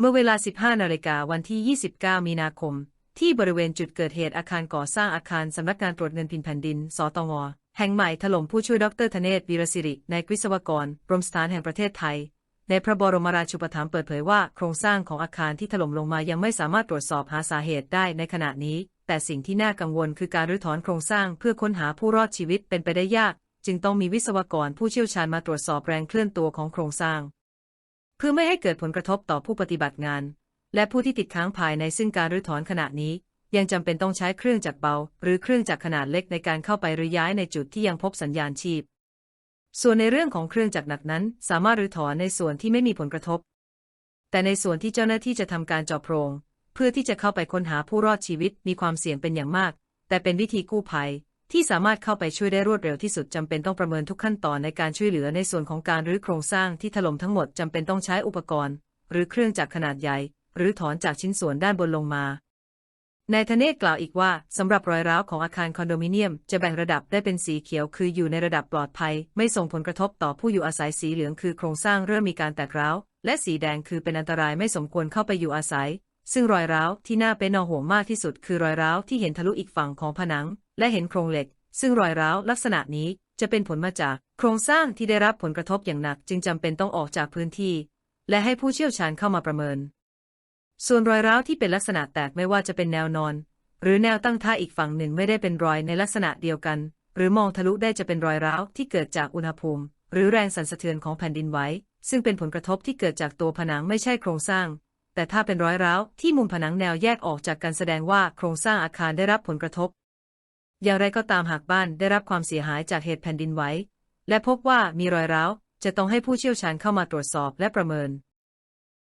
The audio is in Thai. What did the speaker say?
เมื่อเวลา 15 นาฬิกาวันที่ 29 มีนาคม ที่บริเวณจุดเกิดเหตุอาคารก่อสร้างอาคารสำนักงานตรวจเงินพินแผ่นดิน สตง แห่งใหม่ถล่มผู้ช่วยดรธเนศวีรศิรินายวิศวกรกรมสถานแห่งประเทศไทย ในพระบรมราชูปถัมภ์เปิดเผยว่าโครงสร้างของอาคารที่ถล่มลงมายังไม่สามารถตรวจสอบหาสาเหตุได้ในขณะนี้ แต่สิ่งที่น่ากังวลคือการรื้อถอนโครงสร้างเพื่อค้นหาผู้รอดชีวิตเป็นไปได้ยาก จึงต้องมีวิศวกรผู้เชี่ยวชาญมาตรวจสอบแรงเคลื่อนตัวของโครงสร้าง เพื่อไม่ให้เกิดผลกระทบต่อผู้ปฏิบัติงาน และผู้ที่ติดค้างภายในซึ่งการรื้อถอนขณะนี้ ยังจำเป็นต้องใช้เครื่องจักรเบา หรือเครื่องจักรขนาดเล็กในการเข้าไปรื้อย้ายในจุดที่ยังพบสัญญาณชีพ ส่วนในเรื่องของเครื่องจักรหนักนั้น สามารถรื้อถอนในส่วนที่ไม่มีผลกระทบ แต่ในส่วนที่เจ้าหน้าที่จะทำการเจาะโพรง เพื่อที่จะเข้าไปค้นหาผู้รอดชีวิตมีความเสี่ยงเป็นอย่างมาก แต่เป็นวิธีกู้ภัย ที่สามารถเข้าไปช่วยได้รวดเร็วที่สุดจำเป็นต้องประเมินทุกขั้นตอนในการช่วยเหลือในส่วนของการรื้อโครงสร้างที่ถล่มทั้งหมดจำเป็นต้องใช้อุปกรณ์ หรือเครื่องจักรขนาดใหญ่ หรือถอนจากชิ้นส่วนด้านบนลงมานายธเนศกล่าวอีกว่าสำหรับรอยร้าวของอาคารคอนโดมิเนียม จะแบ่งระดับได้เป็นสีเขียวคืออยู่ในระดับปลอดภัย ไม่ส่งผลกระทบต่อผู้อยู่อาศัยสีเหลืองคือโครงสร้างเริ่มมีการแตกร้าว และสีแดงคือเป็นอันตรายไม่สมควรเข้าไปอยู่อาศัย ซึ่งรอยร้าวที่น่าเป็นนอห่วงมากที่สุดคือรอยร้าวที่เห็นทะลุอีกฝั่งของผนัง และเห็นโครงเหล็ก ซึ่งรอยร้าวลักษณะนี้จะเป็นผลมาจากโครงสร้างที่ได้รับผลกระทบอย่างหนัก จึงจำเป็นต้องออกจากพื้นที่ และให้ผู้เชี่ยวชาญเข้ามาประเมิน ส่วนรอยร้าวที่เป็นลักษณะแตกไม่ว่าจะเป็นแนวนอน หรือแนวตั้งท่าอีกฝั่งหนึ่งไม่ได้เป็นรอยในลักษณะเดียวกัน หรือมองทะลุได้จะเป็นรอยร้าวที่เกิดจากอุณหภูมิ หรือแรงสั่นสะเทือนของแผ่นดินไหวซึ่งเป็นผลกระทบที่เกิดจากตัวผนังไม่ใช่โครงสร้าง แต่ถ้าเป็นรอยร้าวที่มุมผนังแนวแยกออกจากกันแสดงว่าโครงสร้างอาคารได้รับผลกระทบ อย่างไรก็ตามหากบ้านได้รับความเสียหายจากเหตุแผ่นดินไหวและพบว่ามีรอยร้าวจะต้องให้ผู้เชี่ยวชาญเข้ามาตรวจสอบและประเมิน